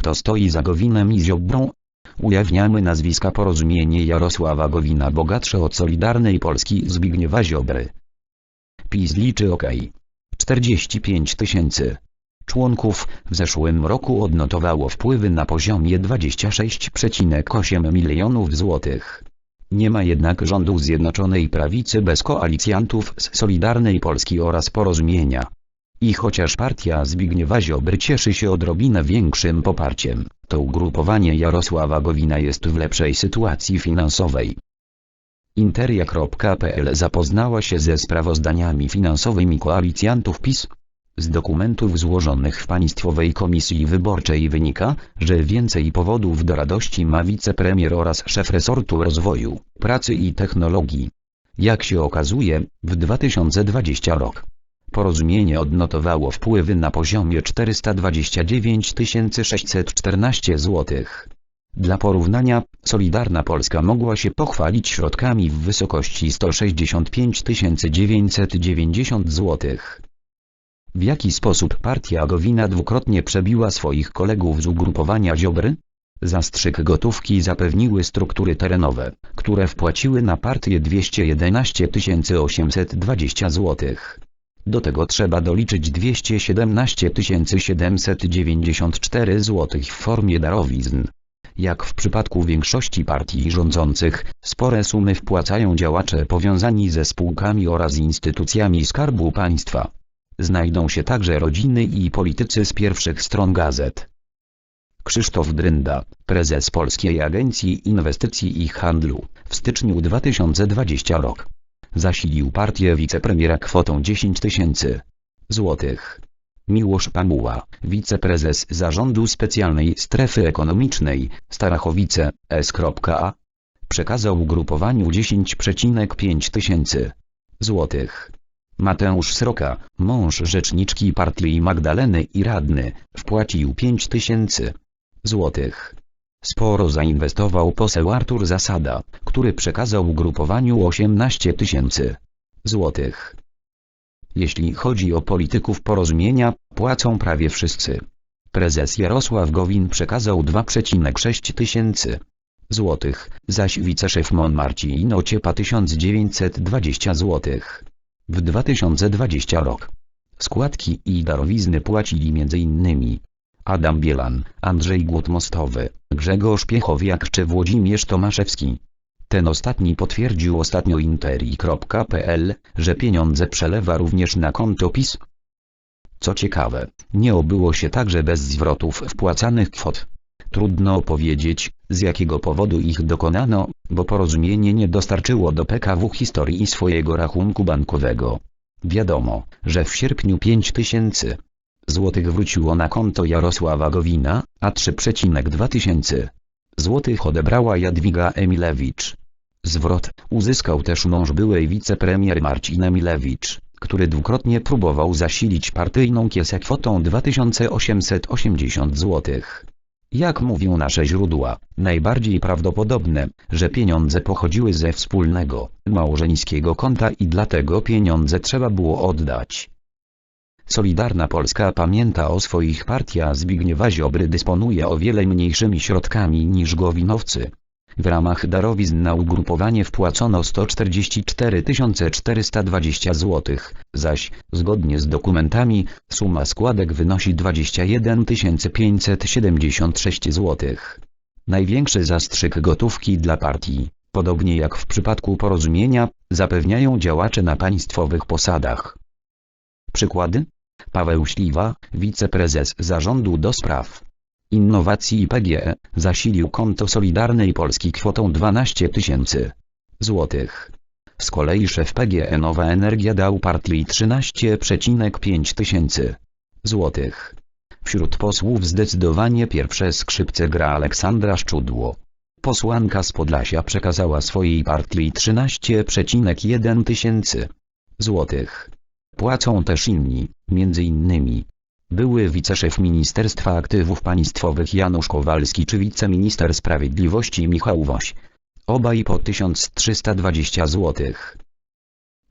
Kto stoi za Gowinem i Ziobrą? Ujawniamy nazwiska porozumienie Jarosława Gowina bogatsze od Solidarnej Polski Zbigniewa Ziobry. PiS liczy OK. 45 tysięcy członków w zeszłym roku odnotowało wpływy na poziomie 26,8 milionów złotych. Nie ma jednak rządu Zjednoczonej Prawicy bez koalicjantów z Solidarnej Polski oraz Porozumienia. I chociaż partia Zbigniewa Ziobry cieszy się odrobinę większym poparciem, to ugrupowanie Jarosława Gowina jest w lepszej sytuacji finansowej. Interia.pl zapoznała się ze sprawozdaniami finansowymi koalicjantów PiS. Z dokumentów złożonych w Państwowej Komisji Wyborczej wynika, że więcej powodów do radości ma wicepremier oraz szef resortu rozwoju, pracy i technologii. Jak się okazuje, w 2020 rok Porozumienie odnotowało wpływy na poziomie 429 614 zł. Dla porównania, Solidarna Polska mogła się pochwalić środkami w wysokości 165 990 zł. W jaki sposób partia Gowina dwukrotnie przebiła swoich kolegów z ugrupowania Ziobry? Zastrzyk gotówki zapewniły struktury terenowe, które wpłaciły na partię 211 820 zł. Do tego trzeba doliczyć 217 794 zł w formie darowizn. Jak w przypadku większości partii rządzących, spore sumy wpłacają działacze powiązani ze spółkami oraz instytucjami Skarbu Państwa. Znajdą się także rodziny i politycy z pierwszych stron gazet. Krzysztof Drynda, prezes Polskiej Agencji Inwestycji i Handlu, w styczniu 2020 rok zasilił partię wicepremiera kwotą 10 tysięcy złotych. Miłosz Pamuła, wiceprezes zarządu specjalnej strefy ekonomicznej, Starachowice, S.A. Przekazał ugrupowaniu 10,5 tysięcy złotych. Mateusz Sroka, mąż rzeczniczki partii Magdaleny i radny, wpłacił 5 tysięcy złotych. Sporo zainwestował poseł Artur Zasada, który przekazał ugrupowaniu 18 tysięcy złotych. Jeśli chodzi o polityków porozumienia, płacą prawie wszyscy. Prezes Jarosław Gowin przekazał 2,6 tysięcy złotych, zaś wiceszef Mon Marcin Ociepa 1920 złotych. W 2020 rok. Składki i darowizny płacili m.in. Adam Bielan, Andrzej Głód-Mostowy, Grzegorz Piechowiak czy Włodzimierz Tomaszewski. Ten ostatni potwierdził ostatnio interi.pl, że pieniądze przelewa również na konto PiS. Co ciekawe, nie obyło się także bez zwrotów wpłacanych kwot. Trudno powiedzieć, z jakiego powodu ich dokonano, bo porozumienie nie dostarczyło do PKW historii swojego rachunku bankowego. Wiadomo, że w sierpniu 5 złotych wróciło na konto Jarosława Gowina, a 3,2 tysięcy złotych odebrała Jadwiga Emilewicz. Zwrot uzyskał też mąż byłej wicepremier Marcin Emilewicz, który dwukrotnie próbował zasilić partyjną kiesę kwotą 2880 złotych. Jak mówią nasze źródła, najbardziej prawdopodobne, że pieniądze pochodziły ze wspólnego, małżeńskiego konta i dlatego pieniądze trzeba było oddać. Solidarna Polska pamięta o swoich partia Zbigniewa Ziobry dysponuje o wiele mniejszymi środkami niż Gowinowcy. W ramach darowizn na ugrupowanie wpłacono 144 420 zł, zaś, zgodnie z dokumentami, suma składek wynosi 21 576 zł. Największy zastrzyk gotówki dla partii, podobnie jak w przypadku porozumienia, zapewniają działacze na państwowych posadach. Przykłady? Paweł Śliwa, wiceprezes zarządu do spraw innowacji PGE, zasilił konto Solidarnej Polski kwotą 12 tysięcy złotych. Z kolei szef PGE Nowa Energia dał partii 13,5 tysięcy złotych. Wśród posłów zdecydowanie pierwsze skrzypce gra Aleksandra Szczudło. Posłanka z Podlasia przekazała swojej partii 13,1 tysięcy złotych. Płacą też inni, między innymi były wiceszef Ministerstwa Aktywów Państwowych Janusz Kowalski czy wiceminister sprawiedliwości Michał Woś. Obaj po 1320 zł.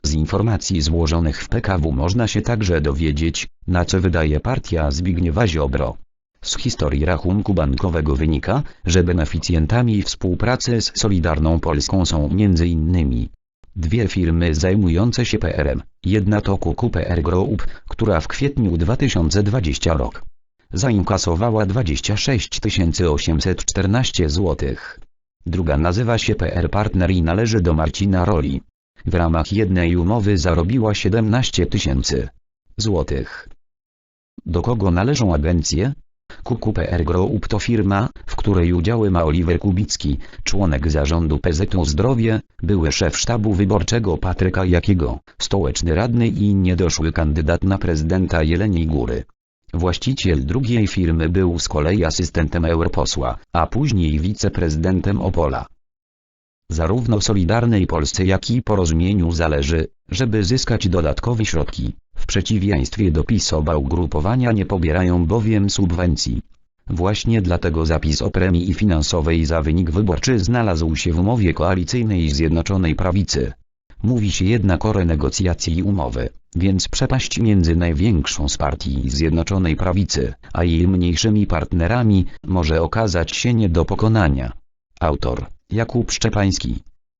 Z informacji złożonych w PKW można się także dowiedzieć, na co wydaje partia Zbigniewa Ziobro. Z historii rachunku bankowego wynika, że beneficjentami współpracy z Solidarną Polską są m.in. dwie firmy zajmujące się PR-em. Jedna to QQPR Group, która w kwietniu 2020 rok zainkasowała 26 814 zł. Druga nazywa się PR Partner i należy do Marcina Roli. W ramach jednej umowy zarobiła 17 tysięcy złotych. Do kogo należą agencje? QQPR Group to firma, w której udziały ma Oliver Kubicki, członek zarządu PZU Zdrowie, były szef sztabu wyborczego Patryka Jakiego, stołeczny radny i niedoszły kandydat na prezydenta Jeleniej Góry. Właściciel drugiej firmy był z kolei asystentem europosła, a później wiceprezydentem Opola. Zarówno Solidarnej Polsce jak i Porozumieniu zależy, żeby zyskać dodatkowe środki. W przeciwieństwie do PiS oba ugrupowania nie pobierają bowiem subwencji. Właśnie dlatego zapis o premii finansowej za wynik wyborczy znalazł się w umowie koalicyjnej Zjednoczonej Prawicy. Mówi się jednak o renegocjacji umowy, więc przepaść między największą z partii Zjednoczonej Prawicy, a jej mniejszymi partnerami, może okazać się nie do pokonania. Autor Jakub Szczepański